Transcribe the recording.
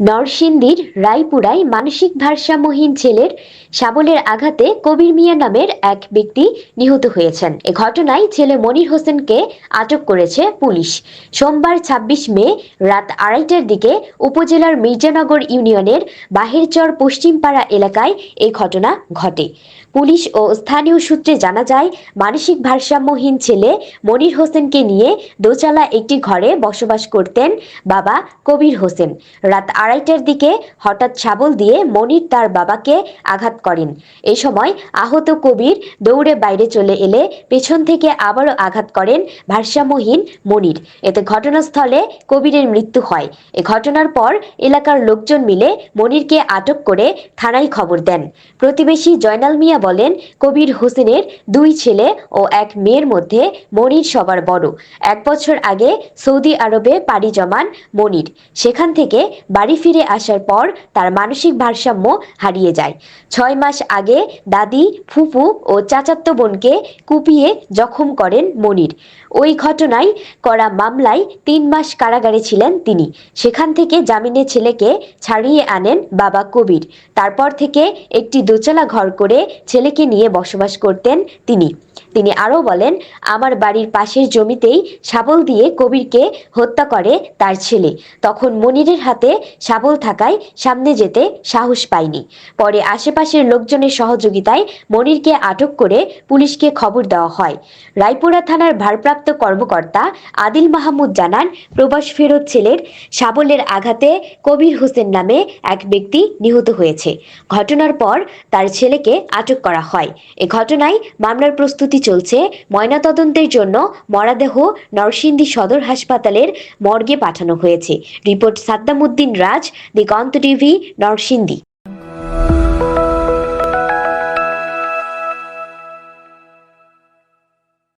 নরসিংদীর রায়পুরায় মানসিক ভারসাম্যহীন ছেলের শাবলের আঘাতে কবির মিয়া নামের এক ব্যক্তি নিহত হয়েছেন। এ ঘটনায় ছেলে মনির হোসেনকে আটক করেছে পুলিশ। সোমবার ২৬ মে রাত আড়াইটার দিকে উপজেলার মির্জানগর ইউনিয়নের বাহিরচর পশ্চিমপাড়া এলাকায় এই ঘটনা ঘটে। পুলিশ ও স্থানীয় সূত্রে জানা যায়, মানসিক ভারসাম্যহীন ছেলে মনির হোসেনকে নিয়ে দোচালা একটি ঘরে বসবাস করতেন বাবা কবির হোসেন। রাত আড়াইটার দিকে হঠাৎ শাবল দিয়ে মনির তার বাবাকে আঘাত করেন। এ সময় আহত কবির দৌড়ে বাইরে চলে এলে পেছন থেকে আবারও আঘাত করেন ভারসাম্যহীন মনির। এতে ঘটনাস্থলে কবিরের মৃত্যু হয়। এ ঘটনার পর এলাকার লোকজন মিলে মনিরকে আটক করে থানায় খবর দেন। প্রতিবেশী জয়নাল মিয়া বলেন, কবির হোসেনের দুই ছেলে ও এক মেয়ের মধ্যে মনির সবার বড়। এক বছর আগে সৌদি আরবে পাড়ি জমান মনির। সেখান থেকে বাড়ি ফিরে আসার পর তার মানসিক ভারসাম্য হারিয়ে যায়। ছয় মাস আগে দাদি, ফুফু ও চাচাতো বোনকে কুপিয়ে জখম করেন মনির। ওই ঘটনায় করা মামলায় তিন মাস কারাগারে ছিলেন তিনি। সেখান থেকে জামিনে ছেলেকে ছাড়িয়ে আনেন বাবা কবির। তারপর থেকে একটি দোচালা ঘর করে ছেলেকে নিয়ে বসবাস করতেন তিনি। তিনি আরও বলেন, আমার বাড়ির পাশের জমিতেই শাবল দিয়ে কবিরকে হত্যা করে তার ছেলে। তখন মনিরের হাতে শাবল থাকায় সামনে যেতে সাহস পায়নি পরে আশেপাশের লোকজনের সহযোগিতায় মনিরকে আটক করে পুলিশকে খবর দেওয়া হয়। রায়পুরা থানার ভারপ্রাপ্ত কর্মকর্তা আদিল মাহমুদ জানান, প্রবাস ফেরত ছেলের শাবলের আঘাতে কবির হোসেন নামে এক ব্যক্তি নিহত হয়েছে। ঘটনার পর তার ছেলেকে আটক করা হয়। এ ঘটনায় মামলার প্রস্তুতি চলছে ময়নাতদন্তের জন্য মরাদেহ নরসিংদী সদর হাসপাতালের মর্গে পাঠানো হয়েছে। Report Saddamuddin Raj, Diganta TV, Narsingdi.